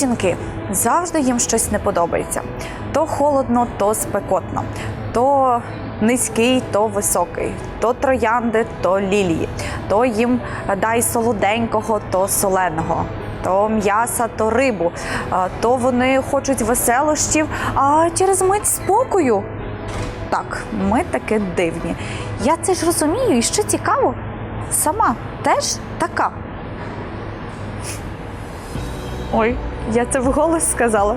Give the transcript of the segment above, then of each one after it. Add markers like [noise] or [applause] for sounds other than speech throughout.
жінки завжди їм щось не подобається. То холодно, то спекотно, то низький, то високий, то троянди, то лілії, то їм дай солоденького, то соленого. То м'яса, то рибу, то вони хочуть веселощів, а через мить спокою. Так, ми таки дивні. Я це ж розумію, і що цікаво, сама теж така. Ой, я це вголос сказала.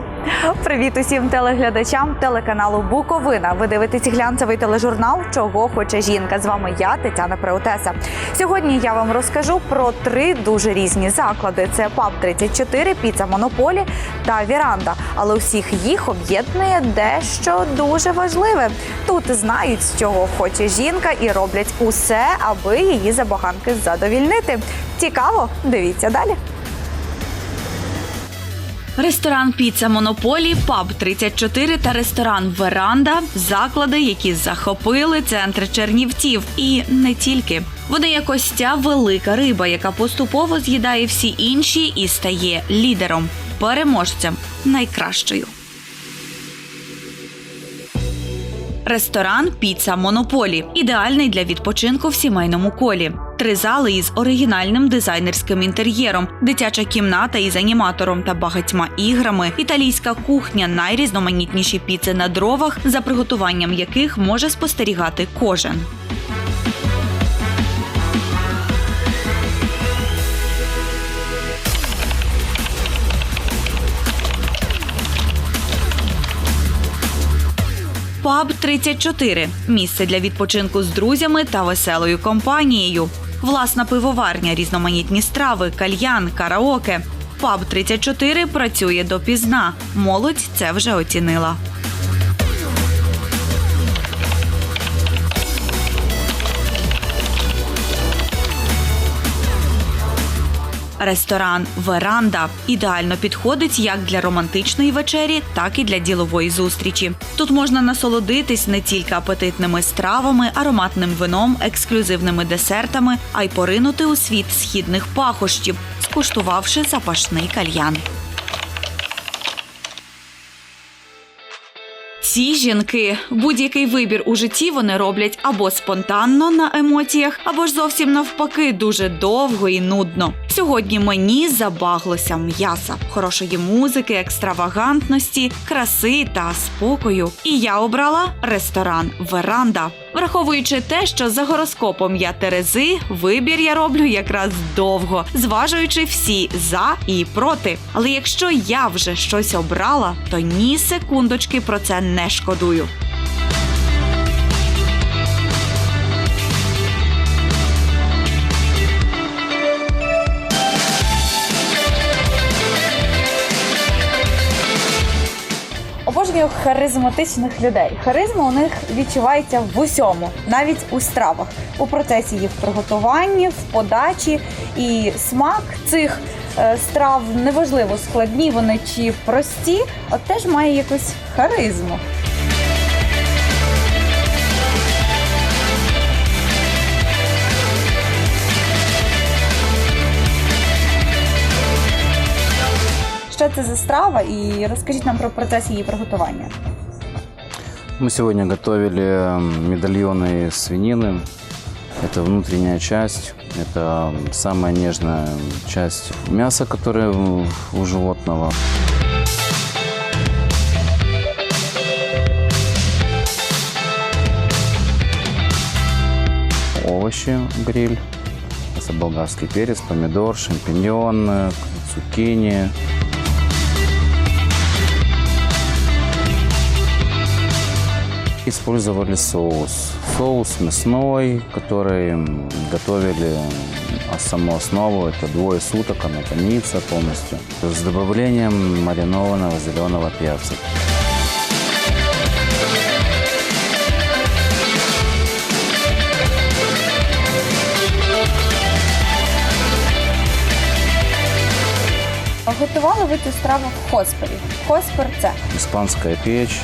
Привіт усім телеглядачам телеканалу Буковина. Ви дивитесь глянцевий тележурнал Чого хоче жінка. З вами я, Тетяна Преутеса. Сьогодні я вам розкажу про три дуже різні заклади: це ПАБ 34, піца Монополі та Віранда. Але усіх їх об'єднує дещо дуже важливе. Тут знають, чого хоче жінка, і роблять усе, аби її забаганки задовільнити. Цікаво, дивіться далі. Ресторан Піца Монополі, паб 34 та ресторан Веранда заклади, які захопили центр Чернівців. І не тільки. Вони як костя велика риба, яка поступово з'їдає всі інші і стає лідером, переможцем, найкращою. Ресторан Піца Монополі ідеальний для відпочинку в сімейному колі. Три зали із оригінальним дизайнерським інтер'єром, дитяча кімната із аніматором та багатьма іграми, італійська кухня, найрізноманітніші піци на дровах, за приготуванням яких може спостерігати кожен. Паб 34 місце для відпочинку з друзями та веселою компанією. Власна пивоварня, різноманітні страви, кальян, караоке. Паб 34 працює допізна. Молодь це вже оцінила. Ресторан Веранда ідеально підходить як для романтичної вечері, так і для ділової зустрічі. Тут можна насолодитись не тільки апетитними стравами, ароматним вином, ексклюзивними десертами, а й поринути у світ східних пахощів, скуштувавши запашний кальян. Ці жінки будь-який вибір у житті вони роблять або спонтанно на емоціях, або ж зовсім навпаки, дуже довго і нудно. Сьогодні мені забаглося м'яса, хорошої музики, екстравагантності, краси та спокою. І я обрала ресторан Веранда. Враховуючи те, що за гороскопом я Терези, вибір я роблю якраз довго, зважуючи всі за і проти. Але якщо я вже щось обрала, то ні секундочки про це не шкодую. Обожнюю харизматичних людей. Харизма у них відчувається в усьому, навіть у стравах, у процесі їх приготування, в подачі і смак цих е, страв неважливо складні вони чи прості, от теж має якусь харизму. це за страва? І розкажіть нам про процес її приготування. Мы сегодня готовили м, медальоны из свинины. Это внутренняя часть, это самая нежная часть мяса, которое в- у животного. Овощи гриль. Это болгарский перец, помидор, шампиньон, э, цукини, Использовали соус. Соус мясной, который готовили а саму основу. Это двое суток, она томится полностью. С добавлением маринованного зеленого перца. Готували ви цю страву в хоспері. Хоспер це Испанская печь,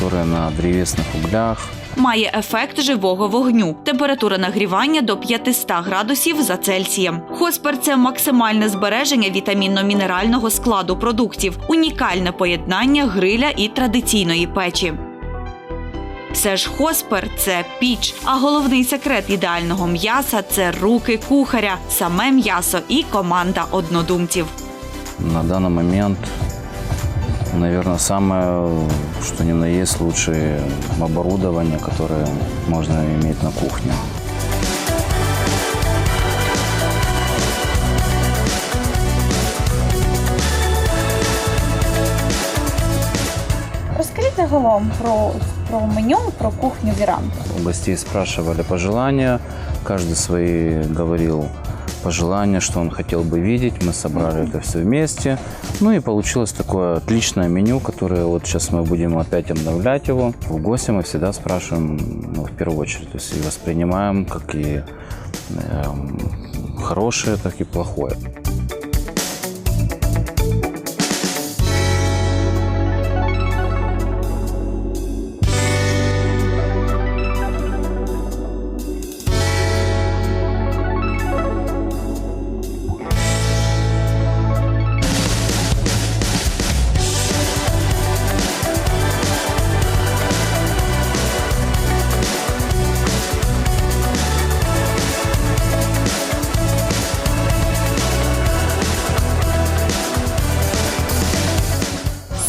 которая на древесных углях. має ефект живого вогню, температура нагрівання до 500 градусів за Цельсієм. Хоспер це максимальне збереження вітамінно-мінерального складу продуктів, унікальне поєднання гриля і традиційної печі. Все ж хоспер це піч, а головний секрет ідеального м'яса це руки кухаря, саме м'ясо і команда однодумців. На данный момент, наверное, самое, что ни на есть, лучшее оборудование, которое можно иметь на кухне. Розкажіть загалом про, про меню, про кухню Віранди. У гостей спрашивали пожелания, каждый свои говорил пожелания, что он хотел бы видеть. Мы собрали это все вместе. Ну и получилось такое отличное меню, которое вот сейчас мы будем опять обновлять его. В гости мы всегда спрашиваем, ну, в первую очередь, то есть и воспринимаем как и эм, хорошее, так и плохое.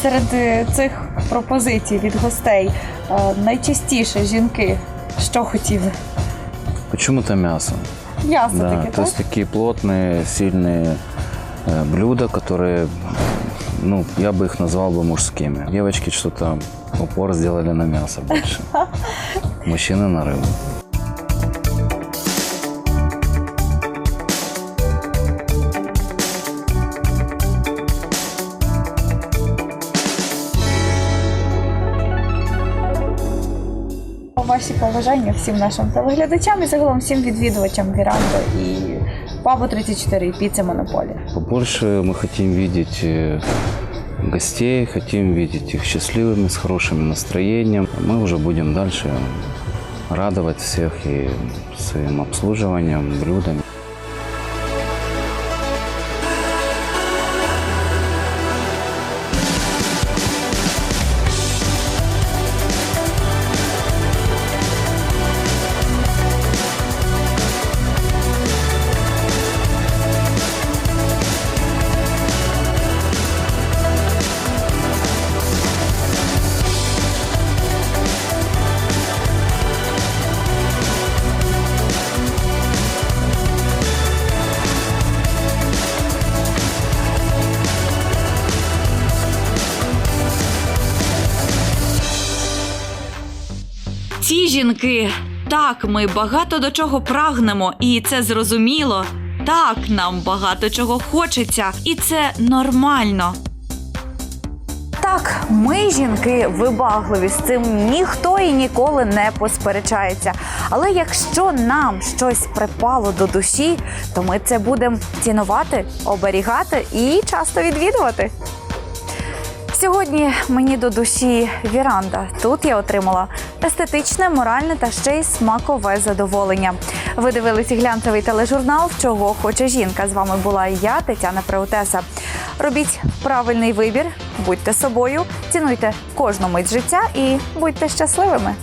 Серед е, цих пропозицій від гостей е, найчастіше жінки що хотіли? Почему-то мясо. М'ясо Да, таке, то так? есть такие плотные, сильные э, блюда, которые, ну, я бы их назвал бы мужскими. Девочки что-то упор сделали на мясо больше. [laughs] Мужчины на рыбу. Ваші побажання всім нашим телеглядачам і загалом всім відвідувачам Віранди і Пабу 34 і піци Монополі. Побольше мы хотим видеть э, гостей, хотим видеть их счастливыми, с хорошим настроением. Мы уже будем дальше радовать всех и своим обслуживанием, блюдами. Жінки. Так, ми багато до чого прагнемо, і це зрозуміло. Так, нам багато чого хочеться, і це нормально. Так, ми, жінки, вибагливі з цим ніхто і ніколи не посперечається. Але якщо нам щось припало до душі, то ми це будемо цінувати, оберігати і часто відвідувати. Сьогодні мені до душі віранда. Тут я отримала естетичне, моральне та ще й смакове задоволення. Ви дивилися глянцевий тележурнал Чого хоче жінка. З вами була я, Тетяна Преутеса. Робіть правильний вибір, будьте собою, цінуйте кожну мить життя і будьте щасливими.